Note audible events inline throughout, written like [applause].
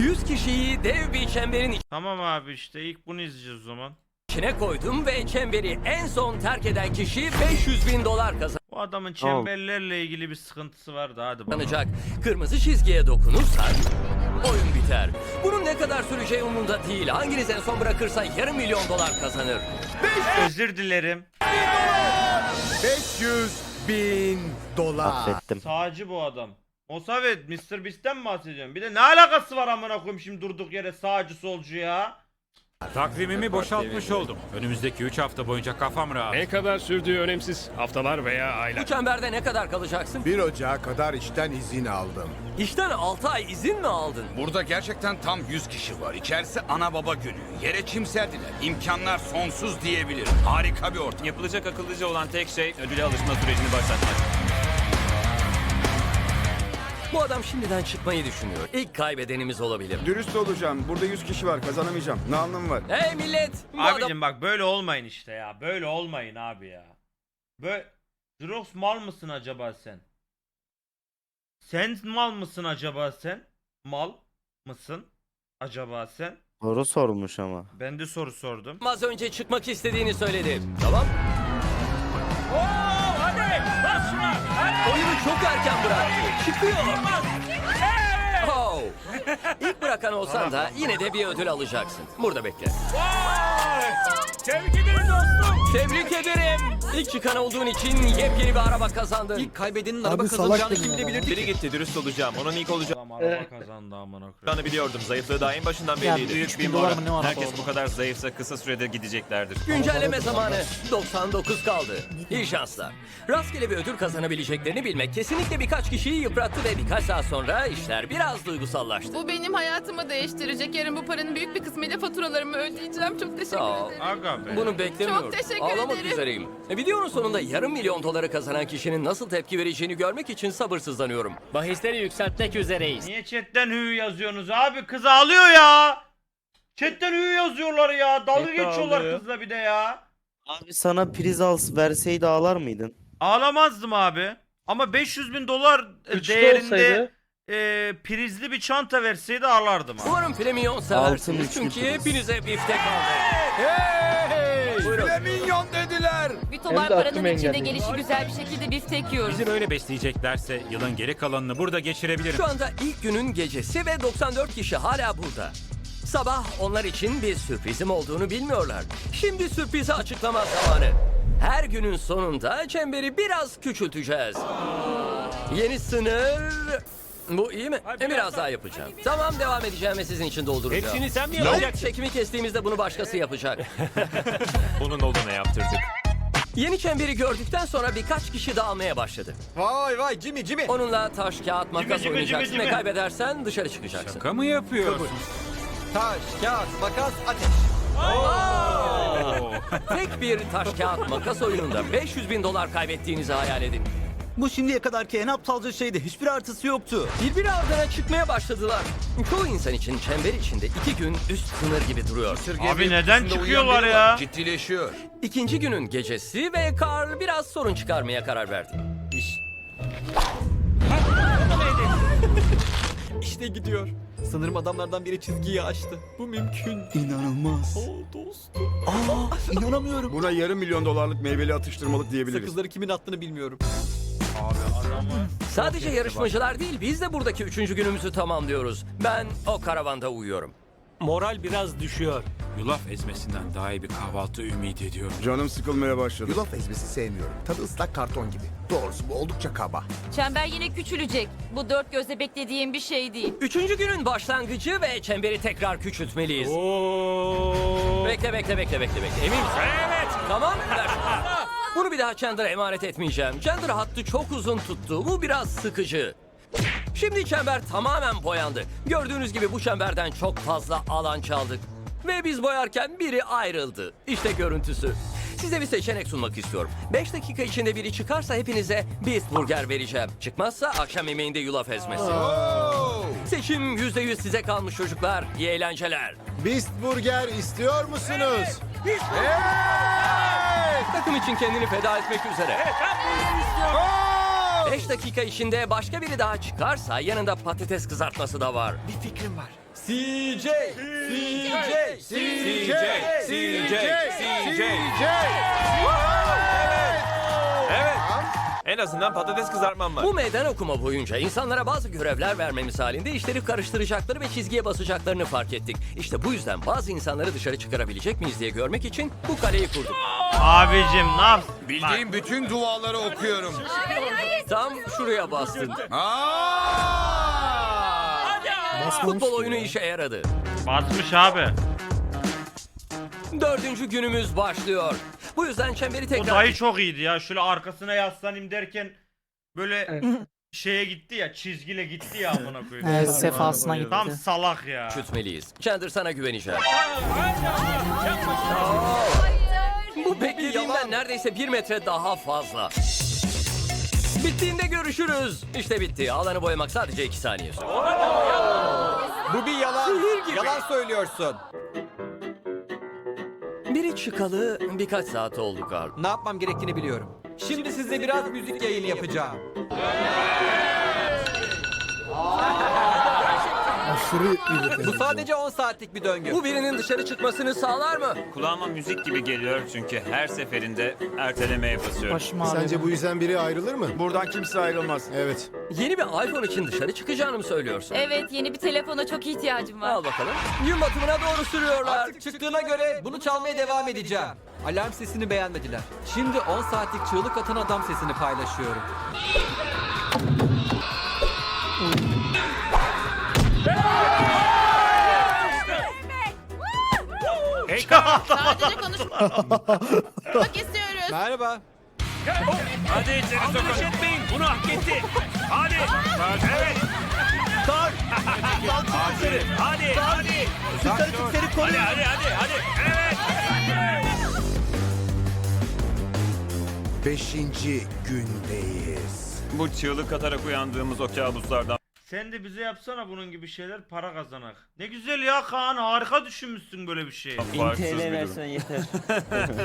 100 kişiyi dev bir çemberin Tamam abi işte ilk bunu izleyeceğiz o zaman. içine koydum ve çemberi en son terk eden kişi 500 bin dolar Bu adamın çemberlerle ilgili bir sıkıntısı vardı hadi bakalım. kazanacak. Kırmızı çizgiye dokunursak oyun biter. Bunun ne kadar süreceği umurumda değil. Hanginiz en son bırakırsa yarım milyon dolar kazanır. Özür dilerim. 500 bin dolar. Affettim. Sağcı bu adam. Mosavet Mr. Beast'ten mi bahsediyorsun? Bir de ne alakası var amına koyayım şimdi durduk yere sağcı solcu ya? Takvimimi boşaltmış oldum. Önümüzdeki 3 hafta boyunca kafam rahat. Ne kadar sürdüğü önemsiz. Haftalar veya Bu aylar. çemberde ne kadar kalacaksın? 1 Ocağı kadar işten izin aldım. İşten 6 ay izin mi aldın? Burada gerçekten tam 100 kişi var. İçerisi ana baba günü. Yere çim serdiler. İmkanlar sonsuz diyebilirim. Harika bir ortam. Yapılacak akıllıca olan tek şey ödüle alışma sürecini başlatmak. Bu adam şimdiden çıkmayı düşünüyor. İlk kaybedenimiz olabilir. Dürüst olacağım. Burada 100 kişi var. Kazanamayacağım. Ne anlamı var? Hey millet! Bu adam Abicim bak böyle olmayın işte ya. Böyle olmayın abi ya. Böyle... Drox mal mısın acaba sen? Sen mal mısın acaba sen? Mal mısın acaba sen? Soru sormuş ama. Ben de soru sordum. az önce çıkmak istediğini söyledi. Tamam. Oyunu çok erken bıraktı. Çıkıyor. Oh. İlk bırakan olsan da yine de bir ödül alacaksın. Burada bekle. Tebrik ederim dostum. Tebrik ederim. İlk çıkan olduğun için yepyeni bir araba kazandın. İlk kaybedenin araba kazanacağını kim bilebilirdi? Biri gitti dürüst olacağım. Onun ilk olacağını Adam araba kazandı amına koyayım. biliyordum. Zayıflığı daha en başından belliydi. Büyük bir moral. Herkes bu kadar zayıfsa kısa sürede gideceklerdir. Güncelleme zamanı. 99 kaldı. İyi şanslar. Rastgele bir ödül kazanabileceklerini bilmek kesinlikle birkaç kişiyi yıprattı ve birkaç saat sonra işler biraz duygusallaştı. Bu benim hayatımı değiştirecek. Yarın bu paranın büyük bir kısmıyla faturalarımı ödeyeceğim. Çok teşekkür Sağ ol. ederim. Aga be. Bunu beklemiyordum. Çok teşekkür Ağlamak ederim. üzereyim. E, videonun sonunda yarım milyon doları kazanan kişinin nasıl tepki vereceğini görmek için sabırsızlanıyorum. Bahisleri yükseltmek üzereyiz. Niye chatten hü yazıyorsunuz abi? Kız ağlıyor ya. Chatten hü yazıyorlar ya. Dalga geçiyorlar kızla bir de ya. Abi sana priz al verseydi ağlar mıydın? Ağlamazdım abi. Ama 500 bin dolar Üçlü değerinde olsaydı. e, prizli bir çanta verseydi ağlardım abi. Umarım premium Altın seversiniz üçlü çünkü priz. hepinize biftek aldım. Hey! Buyurun. milyon dediler. Bir Hem tobar de paranın akım içinde gelişi güzel bir şekilde biftek yiyoruz. Bizi böyle besleyeceklerse yılın geri kalanını burada geçirebilirim. Şu anda ilk günün gecesi ve 94 kişi hala burada. Sabah onlar için bir sürprizim olduğunu bilmiyorlar. Şimdi sürprizi açıklama zamanı. Her günün sonunda çemberi biraz küçülteceğiz. Yeni sınır... Bu iyi mi? E, biraz daha yapacağım. Tamam devam edeceğim ve sizin için dolduracağım. Hepsini sen mi yapacaksın? çekimi kestiğimizde bunu başkası yapacak. [laughs] Bunun olduğuna yaptırdık. Yeni çemberi gördükten sonra birkaç kişi dağılmaya başladı. Vay vay Jimmy Jimmy. Onunla taş, kağıt, makas Cime, cime, oynayacaksın cime, ve kaybedersen dışarı çıkacaksın. Şaka mı yapıyorsun? Taş, kağıt, makas, ateş. Tek bir taş kağıt makas oyununda 500 bin dolar kaybettiğinizi hayal edin. Bu şimdiye kadarki en aptalca şeydi. Hiçbir artısı yoktu. Birbiri ardına çıkmaya başladılar. Çoğu insan için çember içinde iki gün üst sınır gibi duruyor. Abi neden çıkıyorlar ya? Ciddileşiyor. İkinci günün gecesi ve Carl biraz sorun çıkarmaya karar verdi. [laughs] İşte gidiyor. Sanırım adamlardan biri çizgiyi aştı. Bu mümkün. İnanılmaz. Oh dostum. Aa, inanamıyorum. Buna yarım milyon dolarlık meyveli atıştırmalık diyebiliriz. Sakızları kimin attığını bilmiyorum. Sadece yarışmacılar değil biz de buradaki üçüncü günümüzü tamamlıyoruz. Ben o karavanda uyuyorum. Moral biraz düşüyor. Yulaf ezmesinden daha iyi bir kahvaltı ümit ediyorum. Canım sıkılmaya başladı. Yulaf ezmesi sevmiyorum. Tadı ıslak karton gibi. Doğrusu bu oldukça kaba. Çember yine küçülecek. Bu dört gözle beklediğim bir şey değil. Üçüncü günün başlangıcı ve çemberi tekrar küçültmeliyiz. Oo. Bekle bekle bekle bekle bekle. Emin misin? Evet. Tamam ver. [laughs] Bunu bir daha Chandler'a emanet etmeyeceğim. Chandler hattı çok uzun tuttu. Bu biraz sıkıcı. Şimdi çember tamamen boyandı. Gördüğünüz gibi bu çemberden çok fazla alan çaldık. Ve biz boyarken biri ayrıldı. İşte görüntüsü. Size bir seçenek sunmak istiyorum. 5 dakika içinde biri çıkarsa hepinize Beast Burger vereceğim. Çıkmazsa akşam yemeğinde yulaf ezmesi. Seçim %100 size kalmış çocuklar. İyi eğlenceler. Beast Burger istiyor musunuz? Takım için kendini feda etmek üzere. 5 dakika içinde başka biri daha çıkarsa yanında patates kızartması da var. Bir fikrim var. CJ. CJ. CJ, CJ, CJ. Evet. En azından patates kızartmam var. Bu meydan okuma boyunca insanlara bazı görevler vermemiz halinde işleri karıştıracakları ve çizgiye basacaklarını fark ettik. İşte bu yüzden bazı insanları dışarı çıkarabilecek miyiz diye görmek için bu kaleyi kurduk. Abicim ne yap? Bildiğim bütün duaları okuyorum. Tam şuraya bastın. Aa! Futbol oyunu işe yaradı. Basmış abi. Dördüncü günümüz başlıyor. Bu yüzden çemberi O tekrar... dayı çok iyiydi ya. Şöyle arkasına yaslanayım derken böyle [laughs] şeye gitti ya çizgiyle gitti ya amına [laughs] koyayım. Evet, sefasına gitti. Tam salak ya. küçültmeliyiz. Chandler sana güveneceğim. Bu beklediğimden neredeyse bir metre daha fazla. Bittiğinde görüşürüz. İşte bitti. Alanı boyamak sadece iki saniye sürdü. Bu bir yalan. Sihir gibi. Yalan söylüyorsun. Biri çıkalı birkaç saat oldu Carl. Ne yapmam gerektiğini biliyorum. Şimdi size biraz müzik yayını yapacağım. Bu sadece 10 saatlik bir döngü. Bu birinin dışarı çıkmasını sağlar mı? Kulağıma müzik gibi geliyor çünkü her seferinde ertelemeye basıyorum. Başım ağrıyor. Sence bu yüzden biri ayrılır mı? Buradan kimse ayrılmaz. Evet. Yeni bir iPhone için dışarı çıkacağını mı söylüyorsun? Evet yeni bir telefona çok ihtiyacım var. Al bakalım. Gün batımına doğru sürüyorlar. Artık çıktığına göre bunu çalmaya devam edeceğim. Alarm sesini beğenmediler. Şimdi 10 saatlik çığlık atan adam sesini paylaşıyorum. Hey! Sadece konuşmak istiyoruz. Merhaba. Hadi içeri sokun. etmeyin. Bunu hak etti. Hadi. Evet. Hadi. Hadi. Hadi. Hadi hadi hadi. hadi. Evet. Beşinci gündeyiz. Bu çığlık atarak uyandığımız o kabuslardan Sen de bize yapsana bunun gibi şeyler para kazanak. Ne güzel ya Kaan harika düşünmüşsün böyle bir şey. farksız bir durum. yeter.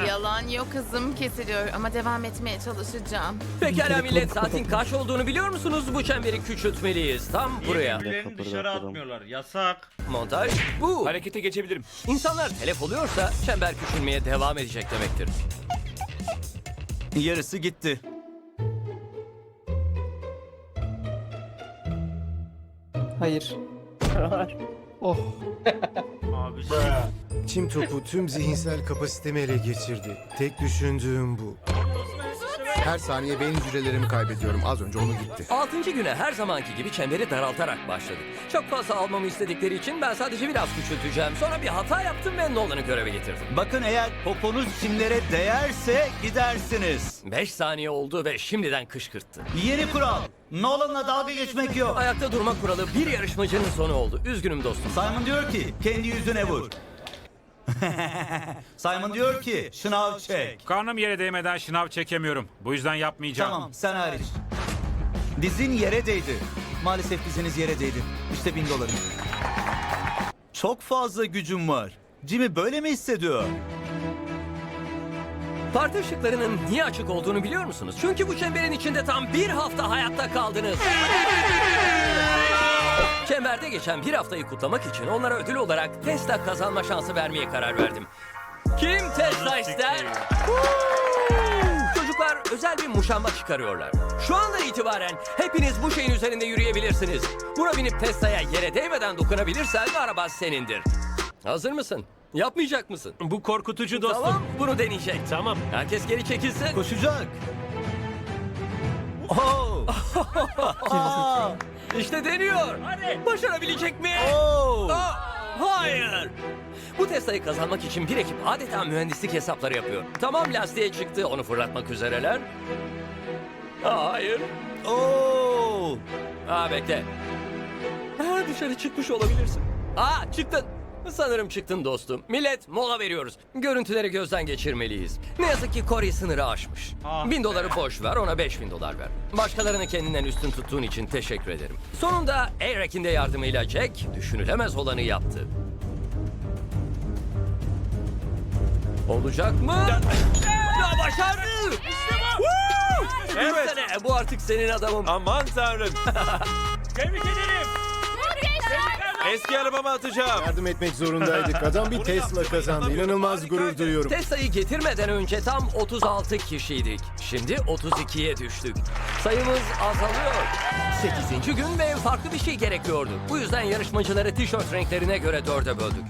[laughs] Yalan yok kızım kesiliyor ama devam etmeye çalışacağım. Pekala millet saatin kaç olduğunu biliyor musunuz? Bu çemberi küçültmeliyiz. Tam buraya. Birbirlerini dışarı atmıyorlar. Yasak. Montaj bu. Harekete geçebilirim. İnsanlar telef oluyorsa çember küçülmeye devam edecek demektir. Yarısı gitti. Hayır. Abi Çim topu tüm zihinsel kapasitemi ele geçirdi. Tek düşündüğüm bu. Her saniye beyin hücrelerimi kaybediyorum. Az önce onu gitti. Altıncı güne her zamanki gibi çemberi daraltarak başladık. Çok fazla almamı istedikleri için ben sadece biraz küçülteceğim. Sonra bir hata yaptım ve Nolan'ı göreve getirdim. Bakın eğer poponuz çimlere değerse gidersiniz. 5 saniye oldu ve şimdiden kışkırttı. Yeni kural. Nolan'la dalga geçmek yok. Ayakta durma kuralı bir yarışmacının sonu oldu. Üzgünüm dostum. Simon diyor ki kendi yüzüne vur. [laughs] Simon diyor ki şınav çek. Karnım yere değmeden şınav çekemiyorum. Bu yüzden yapmayacağım. Tamam sen hariç. Dizin yere değdi. Maalesef diziniz yere değdi. İşte bin dolarım. Çok fazla gücüm var. Jimmy böyle mi hissediyor? Parti ışıklarının niye açık olduğunu biliyor musunuz? Çünkü bu çemberin içinde tam bir hafta hayatta kaldınız. Çemberde geçen bir haftayı kutlamak için onlara ödül olarak Tesla kazanma şansı vermeye karar verdim. Kim Tesla ister? Çocuklar özel bir muşamba çıkarıyorlar. Şu anda itibaren hepiniz bu şeyin üzerinde yürüyebilirsiniz. Buna binip Tesla'ya yere değmeden dokunabilirsen araba senindir. Hazır mısın? Yapmayacak mısın? Bu korkutucu dostum. Tamam, bunu deneyecek. Tamam. Herkes geri çekilsin. Koşacak. Oh! İşte deniyor. Başarabilecek mi? Oh! Aa, hayır. Bu Tesla'yı kazanmak için bir ekip adeta mühendislik hesapları yapıyor. Tamam lastiğe çıktı, onu fırlatmak üzereler. Aa, hayır. Oh! Aa bekle. Aa, dışarı çıkmış olabilirsin. Aa çıktın. Sanırım çıktın dostum. Millet mola veriyoruz. Görüntüleri gözden geçirmeliyiz. Ne yazık ki Corey sınırı aşmış. Ah bin doları boş ver ona beş bin dolar ver. Başkalarını kendinden üstün tuttuğun için teşekkür ederim. Sonunda Erek'in de yardımıyla Jack düşünülemez olanı yaptı. Olacak mı? Ya başardı! Woo! Evet. Bu artık senin adamın. Aman tanrım. [laughs] Tebrik ederim. Eski arabama atacağım. Yardım etmek zorundaydık. Adam bir [laughs] Tesla kazandı. İnanılmaz gurur duyuyorum. Tesla'yı getirmeden önce tam 36 kişiydik. Şimdi 32'ye düştük. Sayımız azalıyor. 8. gün ve farklı bir şey gerekiyordu. Bu yüzden yarışmacıları tişört renklerine göre dörde böldük.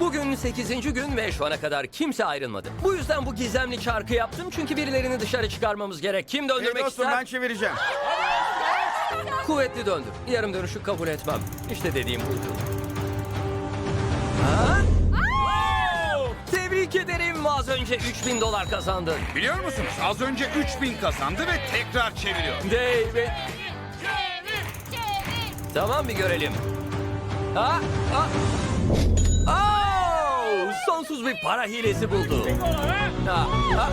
Bugün 8. gün ve şu ana kadar kimse ayrılmadı. Bu yüzden bu gizemli çarkı yaptım çünkü birilerini dışarı çıkarmamız gerek. Kim Hey döndürmek dostum ister? ben çevireceğim. Kuvvetli döndür. Yarım dönüşü kabul etmem. İşte dediğim buydu. Ha? Tebrik ederim. Az önce 3000 dolar kazandın. Biliyor musunuz? Az önce 3000 kazandı ve tekrar çeviriyor. David. Tamam bir görelim. Ha? Ha? Oh! Sonsuz bir para hilesi buldu. Ha? Ha?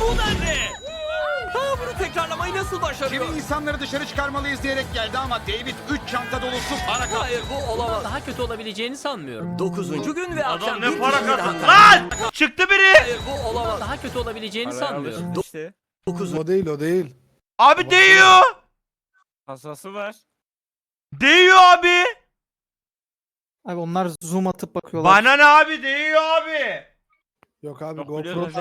Bu da ne? Nasıl başarıyor? Kimi insanları dışarı çıkarmalıyız diyerek geldi ama David 3 çanta dolusu para kaptı. Hayır bu olamaz. Daha kötü olabileceğini sanmıyorum. Dokuzuncu gün ve akşam Adam bir ne para daha kazandı lan! Çıktı biri. Hayır bu olamaz. Daha kötü olabileceğini sanmıyorum. Dokuzuncu O değil o değil. Abi değiyor. Hasası var. Değiyor abi. Abi onlar zoom atıp bakıyorlar. Bana ne abi değiyor abi. Yok abi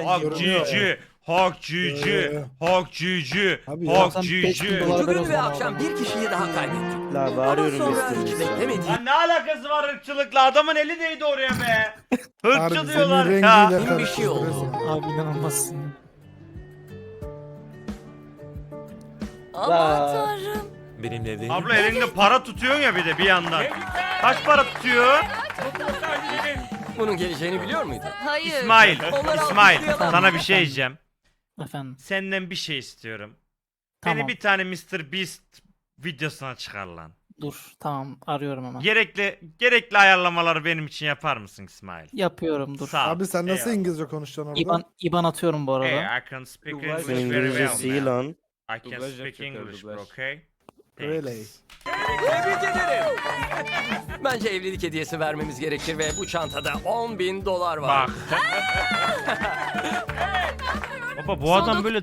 Hak cici. Hak cici. Hak cici. Abi Hak Sen cici. 5000 dolar ver o gün ve akşam bir kişiyi daha kaybettik. La bağırıyorum sonra hiç beklemediğim Lan ne alakası var ırkçılıkla? Adamın eli değdi oraya be. Hırçı diyorlar ya. bir şey oldu. Abi inanılmazsın. Aman tanrım. Benimle evlenir Abla elinde para tutuyorsun ya bir de bir yandan. Kaç para tutuyor? Bunun geleceğini biliyor muydun? Hayır. İsmail. İsmail. Sana bir şey diyeceğim. Efendim. Senden bir şey istiyorum. Tamam. Beni bir tane Mr. Beast videosuna çıkar lan. Dur. Tamam. Arıyorum hemen. Gerekli gerekli ayarlamaları benim için yapar mısın İsmail? Yapıyorum dur. Sağ ol. Abi sen nasıl Eyvallah. İngilizce konuşacaksın orada? İban, İban atıyorum bu arada. Hey, I can speak Dublaj English Senin very İngilizcesi iyi well. man. lan. I can Dublaj speak yapacaklar, English bro, dublaj. okay? Really? Thanks. [laughs] Bence evlilik hediyesi vermemiz gerekir ve bu çantada 10 bin dolar var. Bak. [laughs] Baba bu adam böyle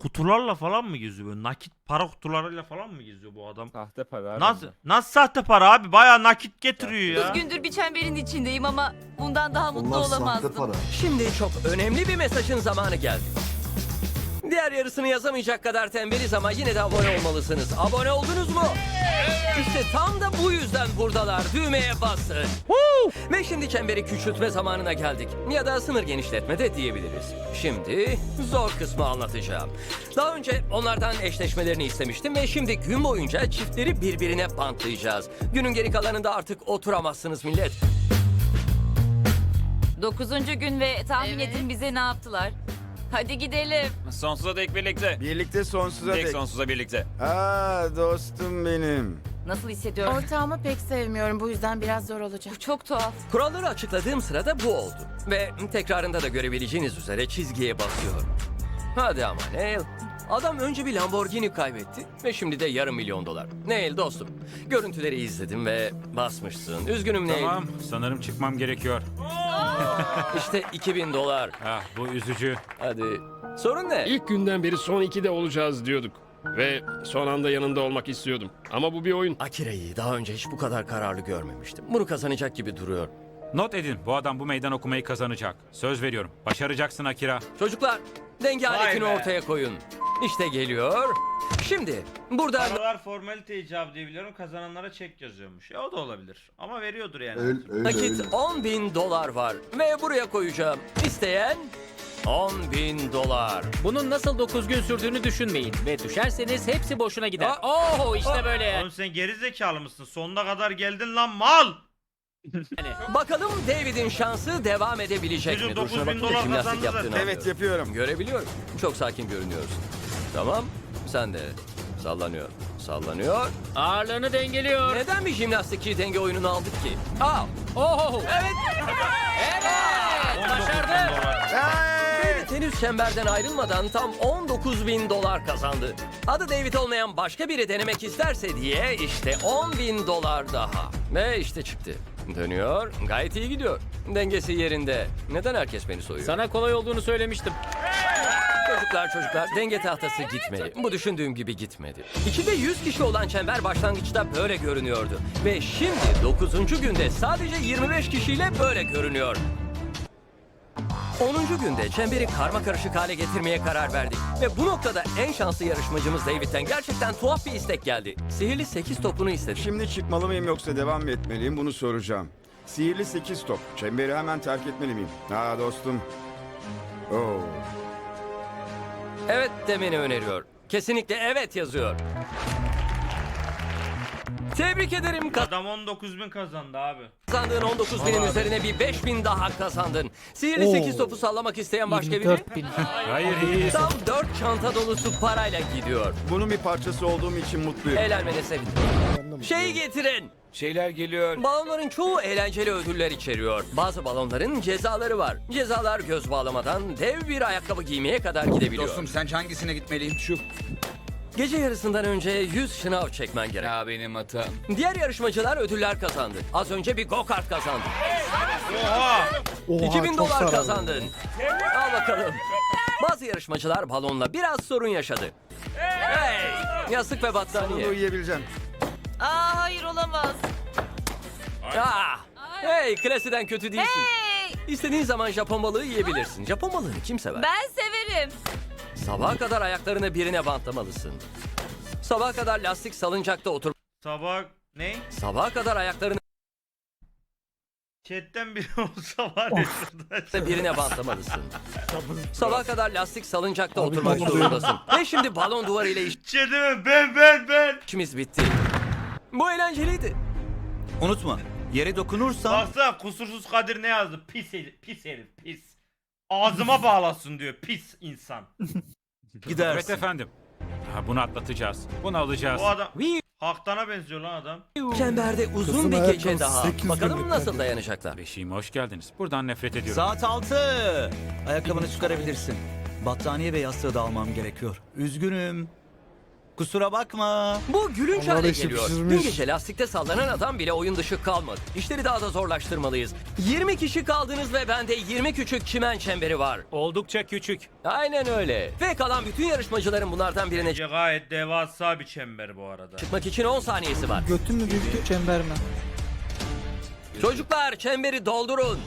kutularla falan mı geziyor? Böyle nakit para kutularıyla falan mı geziyor bu adam? Sahte para. Nasıl nasıl sahte para abi? Bayağı nakit getiriyor ya. gündür bir çemberin içindeyim ama bundan daha mutlu olamazdım. Şimdi çok önemli bir mesajın zamanı geldi. Diğer yarısını yazamayacak kadar tembeliz ama yine de abone olmalısınız. Abone oldunuz mu? İşte tam da bu yüzden buradalar. Düğmeye basın. Ve şimdi çemberi küçültme zamanına geldik. Ya da sınır genişletme de diyebiliriz. Şimdi zor kısmı anlatacağım. Daha önce onlardan eşleşmelerini istemiştim ve şimdi gün boyunca çiftleri birbirine bantlayacağız. Günün geri kalanında artık oturamazsınız millet. Dokuzuncu gün ve tahmin edin bize ne yaptılar. Hadi gidelim. Sonsuza dek birlikte. Birlikte sonsuza Tek dek. sonsuza birlikte. Ha dostum benim. Nasıl hissediyorum? Ortağımı pek sevmiyorum. Bu yüzden biraz zor olacak. Bu çok tuhaf. Kuralları açıkladığım sırada bu oldu. Ve tekrarında da görebileceğiniz üzere çizgiye basıyorum. Hadi ama Neil. Adam önce bir Lamborghini kaybetti ve şimdi de yarım milyon dolar. Neil dostum, görüntüleri izledim ve basmışsın. Üzgünüm Neil. Tamam sanırım çıkmam gerekiyor. [laughs] İşte 2000 dolar. Ah bu üzücü. Hadi. Sorun ne? İlk günden beri son ikide olacağız diyorduk. Ve son anda yanında olmak istiyordum. Ama bu bir oyun. Akira'yı daha önce hiç bu kadar kararlı görmemiştim. Bunu kazanacak gibi duruyor. Not edin bu adam bu meydan okumayı kazanacak. Söz veriyorum. Başaracaksın Akira. Çocuklar, denge aletini ortaya koyun. İşte geliyor. Şimdi burada Paralar formalite icabı diye biliyorum. Kazananlara çek yazıyormuş. Ya o da olabilir. Ama veriyordur yani. nakit 10 bin dolar var. Ve buraya koyacağım. İsteyen 10 bin dolar. Bunun nasıl 9 gün sürdüğünü düşünmeyin. Ve düşerseniz hepsi boşuna gider. Aa, Oo işte böyle. Oğlum sen geri zekalı mısın? Sonuna kadar geldin lan mal. Bakalım David'in şansı devam edebilecek mi? 9000 bakayım da dolar jimnastik kazandı yaptığını zaten. Evet anlıyorum. yapıyorum. Görebiliyorum. Çok sakin görünüyorsun. Tamam. Sen de. Sallanıyor. Sallanıyor. Ağırlığını dengeliyor. Neden bir jimnastikçi denge oyununu aldık ki? Aa, Oho. evet. Evet. Başardı. David henüz çemberden ayrılmadan tam 19 bin dolar kazandı. Adı David olmayan başka biri denemek isterse diye işte 10 bin dolar daha. Ve işte çıktı. Dönüyor. Gayet iyi gidiyor. Dengesi yerinde. Neden herkes beni soyuyor? Sana kolay olduğunu söylemiştim. Çocuklar Çocuklar denge tahtası gitmeli. Bu düşündüğüm gibi gitmedi. İçinde 100 kişi olan çember başlangıçta böyle görünüyordu. Ve şimdi 9. günde sadece 25 kişiyle böyle görünüyor. 10. günde çemberi karma karışık hale getirmeye karar verdik. Ve bu noktada en şanslı yarışmacımız David'den gerçekten tuhaf bir istek geldi. Sihirli 8 topunu istedi. Şimdi çıkmalı mıyım yoksa devam mı etmeliyim bunu soracağım. Sihirli 8 top. Çemberi hemen terk etmeli miyim? Ha dostum. Oo. Evet demeni öneriyor. Kesinlikle evet yazıyor. Tebrik ederim. Adam 19.000 kazandı abi. Kazandığın 19 binin üzerine bir 5 bin daha kazandın. Sihirli Oo. 8 topu sallamak isteyen başka biri? 24 bin. Hayır iyi. Tam 4 çanta dolusu parayla gidiyor. Bunun bir parçası olduğum için mutluyum. Eğlenmene sevindim. Şey getirin. Şeyler geliyor. Balonların çoğu eğlenceli ödüller içeriyor. Bazı balonların cezaları var. Cezalar göz bağlamadan dev bir ayakkabı giymeye kadar gidebiliyor. Dostum sence hangisine gitmeliyim? Şu. Gece yarısından önce 100 şınav çekmen gerek. Ya benim hatam. Diğer yarışmacılar ödüller kazandı. Az önce bir go-kart kazandı. Oha! 2000 dolar kazandın. Al bakalım. Bazı yarışmacılar balonla biraz sorun yaşadı. Hey! Yastık ve Bunu battaniye. uyuyabileceğim. Aa hayır olamaz. Ah! Hey, klasiden kötü değilsin. İstediğin zaman Japon balığı yiyebilirsin. Japon balığını kim sever? Ben severim. Sabaha kadar ayaklarını birine bantlamalısın. Sabaha kadar lastik salıncakta otur. Sabah ne? Sabaha kadar ayaklarını Chatten biri [laughs] olsa var ya şurada. birine bantlamalısın. Sabaha kadar lastik salıncakta oturmak zorundasın. Ve şimdi balon duvarı ile Chatten ben ben ben. işimiz bitti. Bu eğlenceliydi. Unutma. Yere dokunursan Baksana kusursuz Kadir ne yazdı? Pis herif, pis herif, pis. Ağzıma [laughs] bağlasın diyor pis insan. gidersin. Evet efendim. Ha, bunu atlatacağız. Bunu alacağız. Bu adam Haktan'a benziyor lan adam. Çemberde uzun bir gece daha. Bakalım nasıl dayanacaklar. Beşiğime hoş geldiniz. Buradan nefret ediyorum. Saat 6. Ayakkabını çıkarabilirsin. Battaniye ve yastığı da almam gerekiyor. Üzgünüm. Kusura bakma. Bu gülünç hale geliyor. Dün gece lastikte sallanan adam bile oyun dışı kalmadı. İşleri daha da zorlaştırmalıyız. 20 kişi kaldınız ve bende 20 küçük çimen çemberi var. Oldukça küçük. Aynen öyle. Ve kalan bütün yarışmacıların bunlardan birine Bence gayet devasa bir çember bu arada. çıkmak için 10 saniyesi var. Götün mü büyüktü çember mi? Çocuklar çemberi doldurun.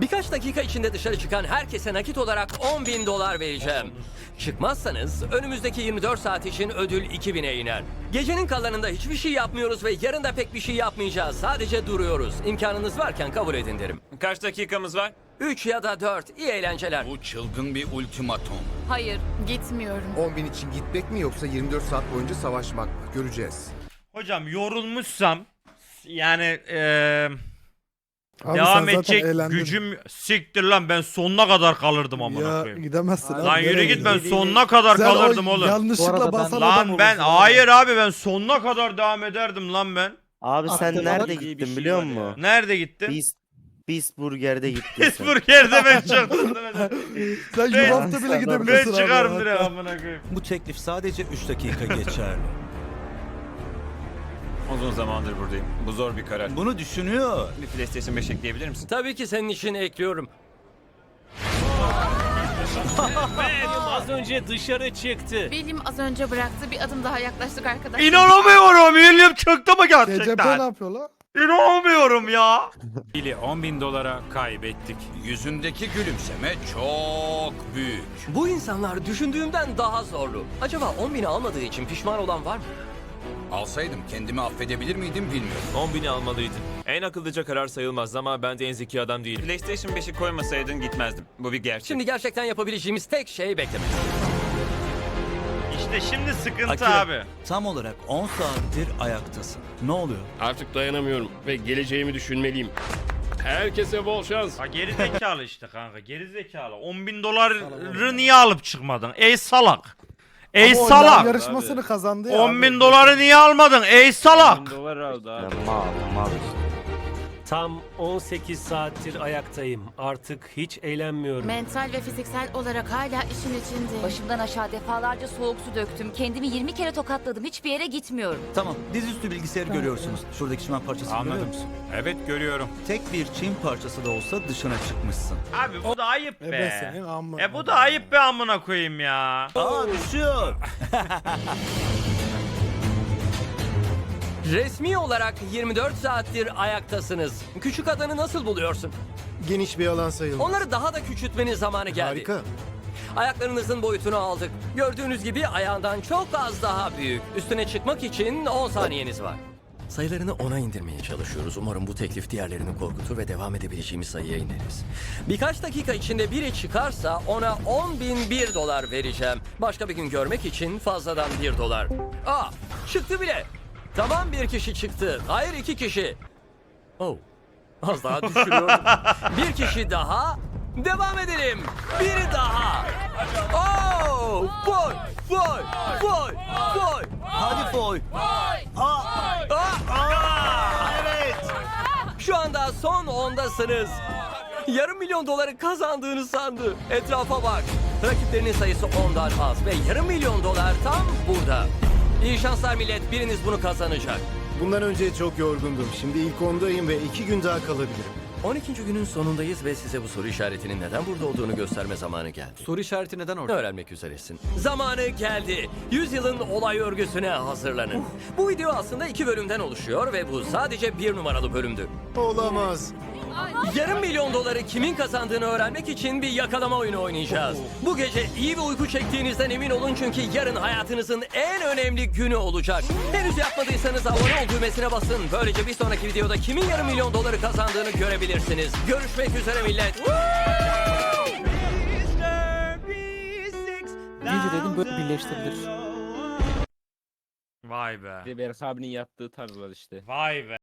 Birkaç dakika içinde dışarı çıkan herkese nakit olarak 10 bin dolar vereceğim. Çıkmazsanız önümüzdeki 24 saat için ödül 2000'e iner. Gecenin kalanında hiçbir şey yapmıyoruz ve yarın da pek bir şey yapmayacağız. Sadece duruyoruz. İmkanınız varken kabul edin derim. Kaç dakikamız var? 3 ya da 4. İyi eğlenceler. Bu çılgın bir ultimatom. Hayır gitmiyorum. 10 bin için gitmek mi yoksa 24 saat boyunca savaşmak mı? Göreceğiz. Hocam yorulmuşsam yani eee devam edecek gücüm siktir lan ben sonuna kadar kalırdım amına koyayım. gidemezsin Lan yürü git ben sonuna kadar kalırdım oğlum. Yanlışlıkla basan Lan ben hayır abi ben sonuna kadar devam ederdim lan ben. Abi sen Aklıma nerede bak. gittin biliyor musun? Nerede gittim? Beast, Beast Burger'de gittin sen. Pittsburgh'de ben çıktım. Sen Ben- yulafta bile ben gidebilirsin abi. çıkarım direkt amına koyayım. Bu teklif sadece 3 dakika geçerli. Uzun zamandır buradayım. Bu zor bir karar. Bunu düşünüyor. Bir PlayStation 5 ekleyebilir misin? Tabii ki senin için ekliyorum. [laughs] Az önce dışarı çıktı. Bilim az önce bıraktı. Bir adım daha yaklaştık arkadaşlar. İnanamıyorum. William çıktı mı TCP ne gerçekten? yapıyor la? İnanamıyorum ya. Bili 10 bin dolara kaybettik. Yüzündeki gülümseme çok büyük. Bu insanlar düşündüğümden daha zorlu. Acaba 10 bini almadığı için pişman olan var mı? Alsaydım kendimi affedebilir miydim bilmiyorum. 10 bini almalıydın. En akıllıca karar sayılmaz ama ben de en zeki adam değilim. PlayStation 5'i koymasaydın gitmezdim. Bu bir gerçek. Şimdi gerçekten yapabileceğimiz tek şey beklemek. İşte şimdi sıkıntı Akira. abi. Tam olarak 10 saattir ayaktasın. Ne oluyor? Artık dayanamıyorum ve geleceğimi düşünmeliyim. Herkese bol şans. Ha geri zekalı işte kanka geri zekalı. 10 bin doları niye alıp çıkmadın? Ey salak. Ey salak. yarışmasını kazandı 10 bin doları niye almadın? Ey salak. Ya mal mal işte. Tam 18 saattir ayaktayım. Artık hiç eğlenmiyorum. Mental ve fiziksel olarak hala işin içindeyim. Başımdan aşağı defalarca soğuk su döktüm. Kendimi 20 kere tokatladım. Hiçbir yere gitmiyorum. Tamam, dizüstü bilgisayarı görüyorsunuz. Şuradaki çimen parçasını görüyor Anladım. musun? Evet görüyorum. Tek bir çim parçası da olsa dışına çıkmışsın. Abi bu da ayıp E be. ben senin amma- E bu da ayıp be amına koyayım ya. Aa düşüyor. [laughs] Resmi olarak 24 saattir ayaktasınız. Küçük adanı nasıl buluyorsun? Geniş bir alan sayılmaz. Onları daha da küçültmenin zamanı geldi. Harika. Ayaklarınızın boyutunu aldık. Gördüğünüz gibi ayağından çok az daha büyük. Üstüne çıkmak için 10 saniyeniz var. Sayılarını 10'a indirmeye çalışıyoruz. Umarım bu teklif diğerlerini korkutur ve devam edebileceğimiz sayıya ineriz. Birkaç dakika içinde biri çıkarsa ona 10 bin 1 dolar vereceğim. Başka bir gün görmek için fazladan 1 dolar. Aa çıktı bile. Tamam bir kişi çıktı. Hayır iki kişi. Oh. Az daha [laughs] düşürüyordum. bir kişi daha. Devam edelim. Biri daha. Oh! Boy! Boy! Boy! Boy! Hadi Foy. Ah! Evet. Şu anda son ondasınız. Yarım milyon doları kazandığını sandı. Etrafa bak. Rakiplerinin sayısı ondan az ve yarım milyon dolar tam burada. İyi şanslar millet. Biriniz bunu kazanacak. Bundan önce çok yorgundum. Şimdi ilk ondayım ve iki gün daha kalabilirim. 12. günün sonundayız ve size bu soru işaretinin neden burada olduğunu gösterme zamanı geldi. Soru işareti neden orada? Öğrenmek üzeresin. Zamanı geldi. Yüzyılın olay örgüsüne hazırlanın. Bu video aslında iki bölümden oluşuyor ve bu sadece bir numaralı bölümdü. Olamaz. Yarım milyon doları kimin kazandığını öğrenmek için bir yakalama oyunu oynayacağız. Bu gece iyi bir uyku çektiğinizden emin olun çünkü yarın hayatınızın en önemli günü olacak. Henüz yapmadıysanız abone ol düğmesine basın. Böylece bir sonraki videoda kimin yarım milyon doları kazandığını görebilirsiniz. Görüşmek üzere millet. Video dedim böyle birleştirilir. Vay be. Berk abinin yaptığı tarzlar işte. Vay be.